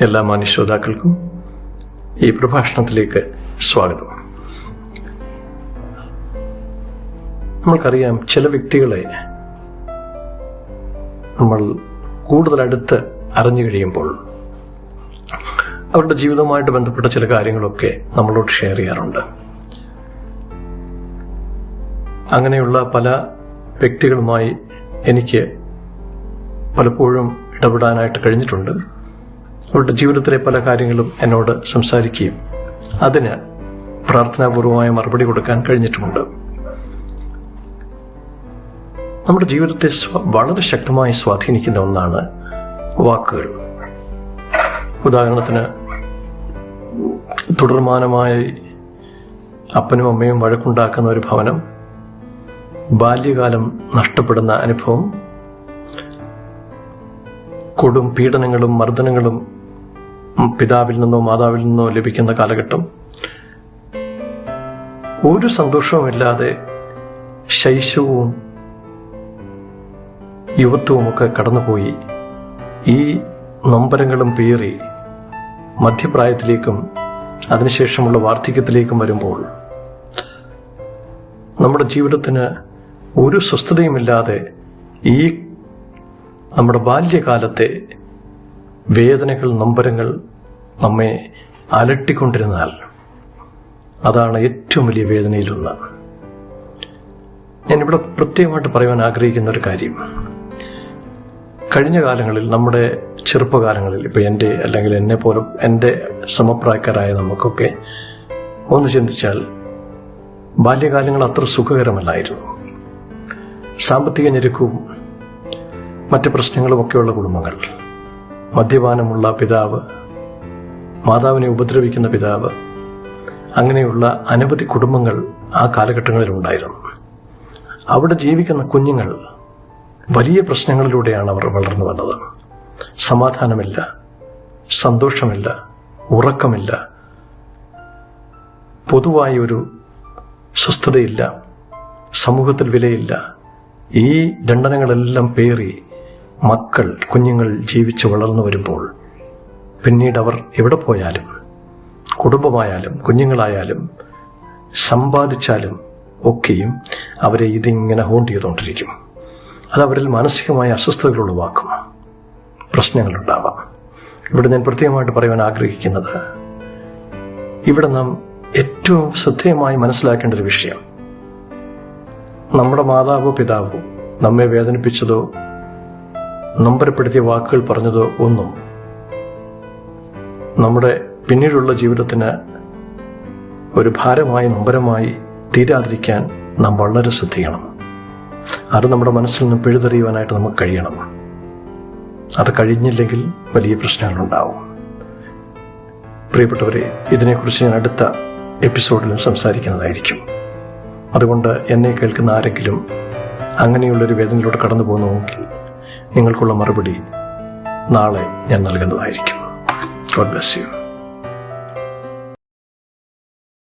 എല്ലാ മാന്യ ശ്രോതാക്കൾക്കും ഈ പ്രഭാഷണത്തിലേക്ക് സ്വാഗതം. നമ്മൾക്കറിയാം ചില വ്യക്തികളെ നമ്മൾ കൂടുതൽ അടുത്ത് അറിഞ്ഞു കഴിയുമ്പോൾ അവരുടെ ജീവിതവുമായിട്ട് ബന്ധപ്പെട്ട ചില കാര്യങ്ങളൊക്കെ നമ്മളോട് ഷെയർ ചെയ്യാറുണ്ട്. അങ്ങനെയുള്ള പല വ്യക്തികളുമായി എനിക്ക് പലപ്പോഴും ഇടപെടാനായിട്ട് കഴിഞ്ഞിട്ടുണ്ട്. അവരുടെ ജീവിതത്തിലെ പല കാര്യങ്ങളും എന്നോട് സംസാരിക്കുകയും അതിന് പ്രാർത്ഥനാപൂർവമായ മറുപടി കൊടുക്കാൻ കഴിഞ്ഞിട്ടുമുണ്ട്. നമ്മുടെ ജീവിതത്തെ വളരെ ശക്തമായി സ്വാധീനിക്കുന്ന ഒന്നാണ് വാക്കുകൾ. ഉദാഹരണത്തിന് തുടർമാനമായി അപ്പനും അമ്മയും വഴക്കുണ്ടാക്കുന്ന ഒരു ഭവനം ബാല്യകാലം നഷ്ടപ്പെടുന്ന അനുഭവം കൊടും പീഡനങ്ങളും മർദ്ദനങ്ങളും പിതാവിൽ നിന്നോ മാതാവിൽ നിന്നോ ലഭിക്കുന്ന കാലഘട്ടം ഒരു സന്തോഷവുമില്ലാതെ ശൈശവവും യുവത്വവുമൊക്കെ കടന്നുപോയി. ഈ നൊമ്പരങ്ങളും പേറി മധ്യപ്രായത്തിലേക്കും അതിനുശേഷമുള്ള വാർദ്ധക്യത്തിലേക്കും വരുമ്പോൾ നമ്മുടെ ജീവിതത്തിന് ഒരു സ്വസ്ഥതയുമില്ലാതെ ഈ നമ്മുടെ ബാല്യകാലത്തെ വേദനകൾ നൊമ്പരങ്ങൾ നമ്മെ അലട്ടിക്കൊണ്ടിരുന്നാൽ അതാണ് ഏറ്റവും വലിയ വേദനയിലൊന്ന് ഞാനിവിടെ പ്രത്യേകമായിട്ട് പറയുവാൻ ആഗ്രഹിക്കുന്ന ഒരു കാര്യം. കഴിഞ്ഞ കാലങ്ങളിൽ നമ്മുടെ ചെറുപ്പകാലങ്ങളിൽ ഇപ്പം എന്റെ അല്ലെങ്കിൽ എന്നെ പോലും എന്റെ സമപ്രായക്കാരായ നമുക്കൊക്കെ ഒന്ന് ചിന്തിച്ചാൽ ബാല്യകാലങ്ങൾ അത്ര സുഖകരമല്ലായിരുന്നു. സാമ്പത്തിക ഞെരുക്കവും മറ്റ് പ്രശ്നങ്ങളുമൊക്കെയുള്ള കുടുംബങ്ങൾ. മദ്യപാനമുള്ള പിതാവ് മാതാവിനെ ഉപദ്രവിക്കുന്ന പിതാവ് അങ്ങനെയുള്ള അനവധി കുടുംബങ്ങൾ ആ കാലഘട്ടങ്ങളിൽ ഉണ്ടായിരുന്നു അവിടെ ജീവിക്കുന്ന കുഞ്ഞുങ്ങൾ വലിയ പ്രശ്നങ്ങളിലൂടെയാണ് അവർ വളർന്നു വന്നത്. സമാധാനമില്ല സന്തോഷമില്ല ഉറക്കമില്ല പൊതുവായ ഒരു സ്വസ്ഥതയില്ല സമൂഹത്തിൽ വിലയില്ല ഈ ദണ്ഡനങ്ങളെല്ലാം പേറി മക്കൾ കുഞ്ഞുങ്ങൾ ജീവിച്ചു വളർന്നു വരുമ്പോൾ പിന്നീട് അവർ എവിടെ പോയാലും കുടുംബമായാലും കുഞ്ഞുങ്ങളായാലും സമ്പാദിച്ചാലും ഒക്കെയും അവരെ ഇതിങ്ങനെ ഹോണ്ട് ചെയ്തുകൊണ്ടിരിക്കും. അത് മാനസികമായ അസ്വസ്ഥതകൾ ഉളവാക്കും. പ്രശ്നങ്ങളുണ്ടാവാം. ഇവിടെ ഞാൻ പ്രത്യേകമായിട്ട് പറയുവാൻ ആഗ്രഹിക്കുന്നത് ഇവിടെ നാം ഏറ്റവും ശ്രദ്ധേയമായി മനസ്സിലാക്കേണ്ട ഒരു വിഷയം നമ്മുടെ മാതാവോ പിതാവോ നമ്മെ വേദനിപ്പിച്ചതോ നൊമ്പരപ്പെടുത്തിയ വാക്കുകൾ പറഞ്ഞത് ഒന്നും. നമ്മുടെ പിന്നീടുള്ള ജീവിതത്തിന് ഒരു ഭാരമായി നൊമ്പരമായി തീരാതിരിക്കാൻ നാം വളരെ ശ്രദ്ധിക്കണം. അത് നമ്മുടെ മനസ്സിൽ നിന്ന് പിഴുതെറിയുവാനായിട്ട് നമുക്ക് കഴിയണം. അത് കഴിഞ്ഞില്ലെങ്കിൽ വലിയ പ്രശ്നങ്ങളുണ്ടാവും. പ്രിയപ്പെട്ടവരെ ഇതിനെക്കുറിച്ച് ഞാൻ അടുത്ത എപ്പിസോഡിലും സംസാരിക്കുന്നതായിരിക്കും. അതുകൊണ്ട് എന്നെ കേൾക്കുന്ന ആരെങ്കിലും അങ്ങനെയുള്ളൊരു വേദനയിലൂടെ കടന്നു പോകുന്നുവെങ്കിൽ നിങ്ങൾക്കുള്ള മറുപടി നാളെ ഞാൻ നൽകുന്നതായിരിക്കും. God bless you